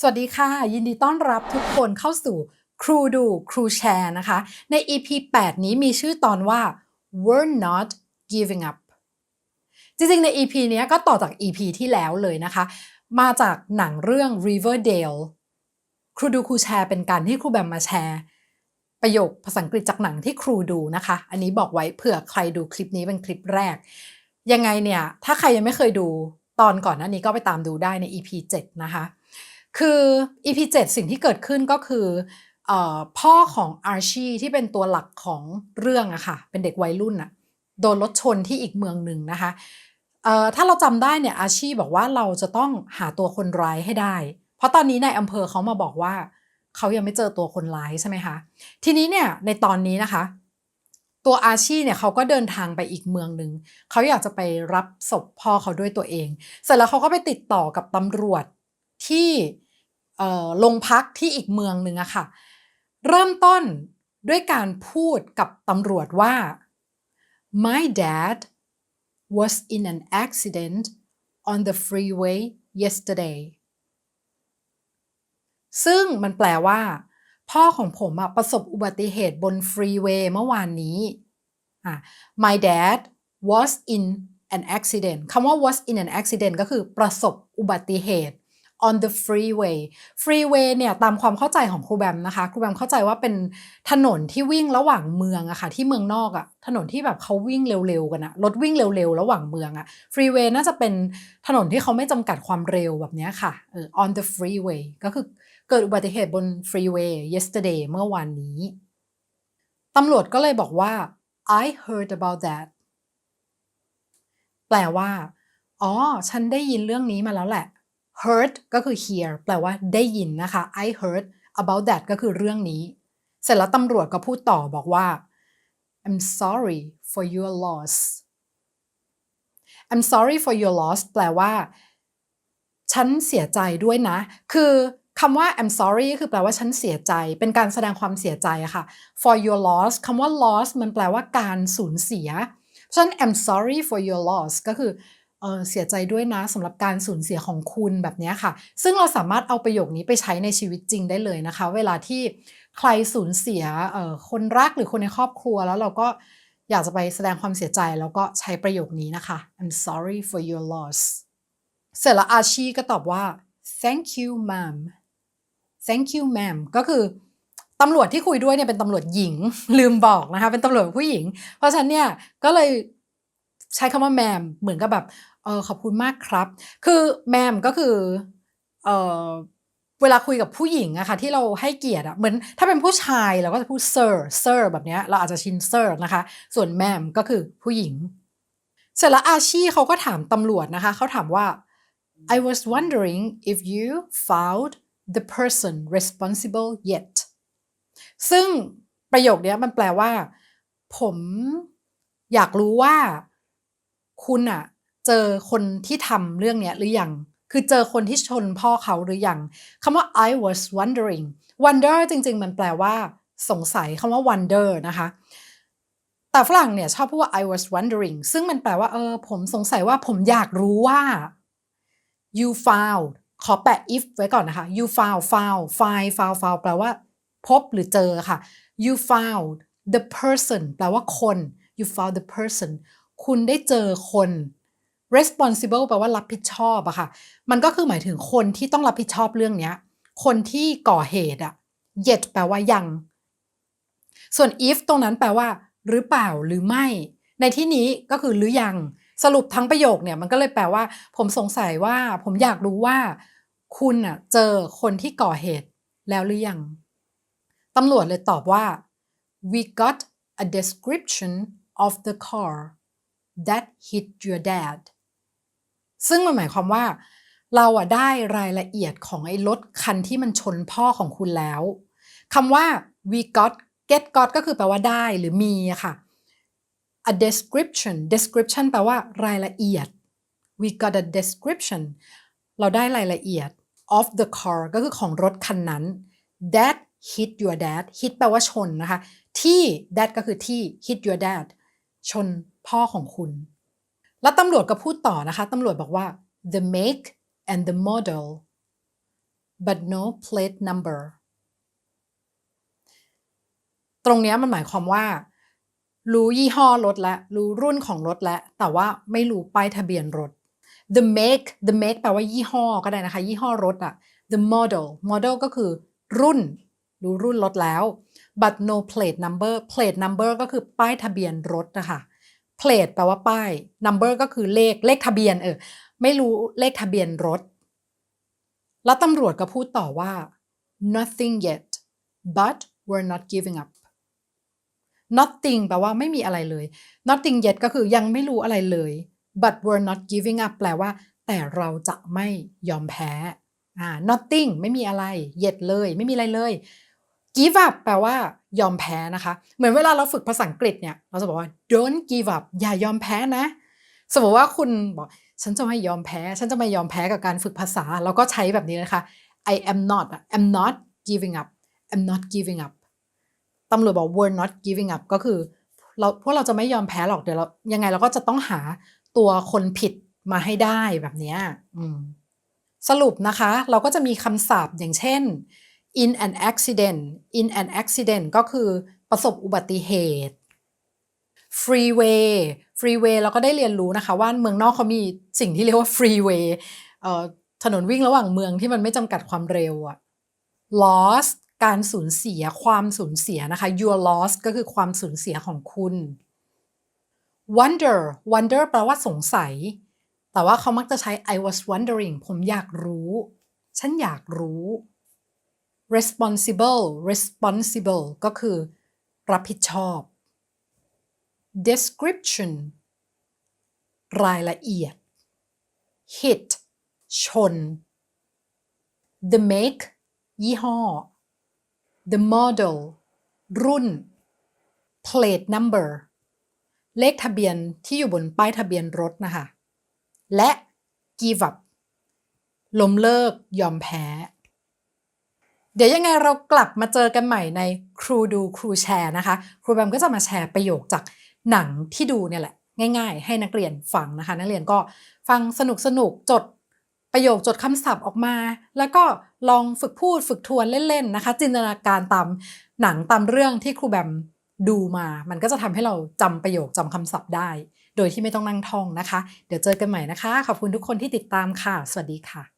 สวัสดีค่ะ ยินดีต้อนรับทุกคนเข้าสู่ครูดูครูแชร์นะคะ ใน EP 8 นี้มีชื่อตอนว่า we're not giving up จริงๆ ใน EP เนี้ยก็ต่อจาก EP ที่แล้วเลยนะคะ มาจากหนังเรื่อง Riverdale ครูดูครูแชร์เป็นการที่ครูแบมมาแชร์ ประโยคภาษาอังกฤษจากหนังที่ครูดูนะคะ อันนี้บอกไว้เผื่อใครดูคลิปนี้เป็นคลิปแรก ยังไงเนี่ย ถ้าใครยังไม่เคยดูตอนก่อนหน้านี้ก็ไปตามดูได้ใน EP 7 นะคะ คือ EP 7 สิ่งที่เกิดขึ้นก็คืออพ่อของอาร์ชีที่เป็นตัวหลักของเรื่องอะค่ะเป็นเด็กวัยรุ่นอะโดนรถชนที่อีกเมืองหนึ่งนะคะถ้าเราจำได้เนี่ยอาชีบอกว่าเราจะต้องหาตัวคนร้ายให้ได้ เพราะตอนนี้ในอำเภอเขามาบอกว่าเขายังไม่เจอตัวคนร้ายใช่ไหมคะทีนี้เนี่ยในตอนนี้นะคะ ตัวอาชีเนี่ยเขาก็เดินทางไปอีกเมืองหนึ่งเขาอยากจะไปรับศพพ่อเขาด้วยตัวเอง เสร็จแล้วเขาก็ไปติดต่อกับตำรวจที่ เอ่อโรงพักที่อีกเมืองหนึ่งอะค่ะ เริ่มต้นด้วยการพูดกับตำรวจว่า my dad was in an accident on the freeway yesterday ซึ่งมันแปลว่า พ่อของผมอะประสบอุบัติเหตุบนฟรีเวย์เมื่อวานนี้ my dad was in an accident คำว่า was in an accident ก็คือประสบอุบัติเหตุ on the freeway freeway เนี่ยตามความเข้าใจของครูแบมนะคะ ครูแบมเข้าใจว่าเป็นถนนที่วิ่งระหว่างเมืองอะค่ะที่เมืองนอกอะถนนที่แบบเขาวิ่งเร็วๆกันอะรถวิ่งเร็วๆ ระหว่างเมืองอะ freeway น่าจะเป็นถนนที่เขาไม่จำกัดความเร็วแบบเนี้ยค่ะ on the freeway ก็คือเกิดอุบัติเหตุบน freeway yesterday เมื่อวานนี้ตำรวจก็เลยบอกว่า I heard about that แปลว่า อ๋อ ฉันได้ยินเรื่องนี้มาแล้วแหละ heard ก็คือ hear แปลว่าได้ยินนะคะ I heard about that ก็คือเรื่องนี้ เสร็จแล้วตำรวจก็พูดต่อบอกว่า I'm sorry for your loss I'm sorry for your loss แปลว่า ฉันเสียใจด้วยนะ คือคำว่า I'm sorry ก็คือแปลว่าฉันเสียใจ เป็นการแสดงความเสียใจอะค่ะ for your loss คำว่า loss มันแปลว่าการสูญเสีย เพราะฉะนั้น I'm sorry for your loss ก็คือ เสียใจด้วยนะสำหรับการสูญเสียของคุณแบบนี้ค่ะ ซึ่งเราสามารถเอาประโยคนี้ไปใช้ในชีวิตจริงได้เลยนะคะ เวลาที่ใครสูญเสียคนรักหรือคนในครอบครัวแล้วเราก็อยากจะไปแสดงความเสียใจแล้วก็ใช้ประโยคนี้นะคะ I'm sorry for your loss เสร็จแล้วอาชีก็ตอบว่า thank you ma'am thank you ma'am ก็คือตำรวจที่คุยด้วยเนี่ยเป็นตำรวจหญิงลืมบอกนะคะ เป็นตำรวจผู้หญิง เพราะฉะนั้นเนี่ยก็เลย ใช้คำว่า ma'am เหมือนกับแบบเออขอบคุณมากครับ คือ ma'am ก็คือเออเวลาคุยกับผู้หญิงอะค่ะที่เราให้เกียรติอะเหมือนถ้าเป็นผู้ชายเราก็จะพูด sir sir แบบเนี้ยเราอาจจะชิน sir นะคะ ส่วน ma'am ก็คือผู้หญิง เสร็จแล้วอาชีเขาก็ถามตำรวจนะคะเขาถามว่า I was wondering if you found the person responsible yet ซึ่งประโยคนี้มันแปลว่า ผมอยากรู้ว่า คุณอะเจอคนที่ทำเรื่องเนี้ยหรือยังคือเจอคนที่ชนพ่อเขาหรือยังคำว่า I was wondering wonder จริง ๆ มันแปลว่า สงสัยคำว่า wonder นะคะแต่ฝรั่งเนี่ยชอบพูดว่า I was wondering ซึ่งมันแปลว่าเออผมสงสัยว่าผมอยากรู้ว่า you found ขอแปะ if ไว้ก่อนนะคะ you found found find found found แปลว่า พบหรือเจอค่ะ you found the person แปลว่าคน you found the person คุณได้เจอคน responsible แปลว่ารับผิดชอบอะค่ะ มันก็คือหมายถึงคนที่ต้องรับผิดชอบเรื่องเนี้ย คนที่ก่อเหตุอะ yet แปลว่ายัง ส่วน if ตรงนั้นแปลว่า หรือเปล่าหรือไม่ ในที่นี้ก็คือหรือยัง สรุปทั้งประโยคเนี่ยมันก็เลยแปลว่า ผมสงสัยว่าผมอยากรู้ว่า คุณอะเจอคนที่ก่อเหตุแล้วหรือยังตำรวจเลยตอบว่า we got a description of the car that hit your dad ซึ่งมันหมายความว่า เราอะได้รายละเอียดของไอ้รถคันที่มันชนพ่อของคุณแล้วคำว่า we got get got ก็คือแปลว่าได้หรือมีอะค่ะ a description description แปลว่ารายละเอียด we got a description เราได้รายละเอียด of the car ก็คือของรถคันนั้น that hit your dad hit แปลว่าชนนะคะ ที่ that ก็คือที่ hit your dad ชน พ่อของคุณ แล้วตำรวจก็พูดต่อนะคะตำรวจบอกว่า the make and the model but no plate number ตรงนี้มันหมายความว่า รู้ยี่ห้อรถและ รู้รุ่นของรถและ แต่ว่าไม่รู้ป้ายทะเบียนรถ the make the make แปลว่ายี่ห้อก็ได้นะคะ ยี่ห้อรถอะ the model model ก็คือรุ่น รู้รุ่นรถแล้ว but no plate number plate number ก็คือป้ายทะเบียนรถนะคะ plate แปลว่าป้าย number ก็คือเลขเลขทะเบียนเออไม่รู้เลขทะเบียนรถ แล้วตำรวจก็พูดต่อว่า nothing yet but we're not giving up nothing แปลว่าไม่มีอะไรเลย nothing yet ก็คือยังไม่รู้อะไรเลย but we're not giving up แปลว่า แต่เราจะไม่ยอมแพ้อ่า nothing ไม่มีอะไร yet เลย ไม่มีอะไรเลย give up แปลว่ายอมแพ้นะคะ เหมือนเวลาเราฝึกภาษาอังกฤษเนี่ย เราจะบอกว่า don't give up อย่ายอมแพ้นะ สมมติว่าคุณบอกฉันจะไม่ยอมแพ้ ฉันจะไม่ยอมแพ้กับการฝึกภาษา เราก็ใช้แบบนี้นะคะ I am not am not giving up am not giving up ตำรวจบอก we're not giving up ก็คือเราพวกเราจะไม่ยอมแพ้หรอกเดี๋ยวเรายังไงเราก็จะต้องหาตัวคนผิดมาให้ได้แบบนี้สรุปนะคะ เราก็จะมีคำศัพท์อย่างเช่น in an accident in an accident ก็คือประสบอุบัติเหตุ freeway freeway เราก็ได้เรียนรู้นะคะ ว่าเมืองนอกเขามีสิ่งที่เรียกว่า freeway ถนนวิ่งระหว่างเมืองที่มันไม่จำกัดความเร็วอะ loss การสูญเสียความสูญเสียนะคะ your loss ก็คือความสูญเสียของคุณ wonder wonder แปลว่าสงสัย แต่ว่าเขามักจะใช้ I was wondering ผมอยากรู้ ฉันอยากรู้ responsible responsible ก็คือ รับผิดชอบ description รายละเอียด hit ชน the make ยี่ห้อ the model รุ่น plate number เลขทะเบียนที่อยู่บนป้ายทะเบียนรถนะคะ และ give up ล้มเลิกยอมแพ้ เดี๋ยวยังไงเรากลับมาเจอกันใหม่ในครูดูครูแชร์นะคะ ครูแบมก็จะมาแชร์ประโยคจากหนังที่ดูเนี่ยแหละ ง่าย ๆ ให้นักเรียนฟังนะคะ นักเรียนก็ฟังสนุกสนุกๆจดประโยคจดคำศัพท์ออกมา แล้วก็ลองฝึกพูดฝึกทวนเล่นๆนะคะ จินตนาการตามหนังตามเรื่องที่ครูแบมดูมา มันก็จะทำให้เราจำประโยคจำคำศัพท์ได้ โดยที่ไม่ต้องนั่งท่องนะคะ เดี๋ยวเจอกันใหม่นะคะ ขอบคุณทุกคนที่ติดตามค่ะ สวัสดีค่ะ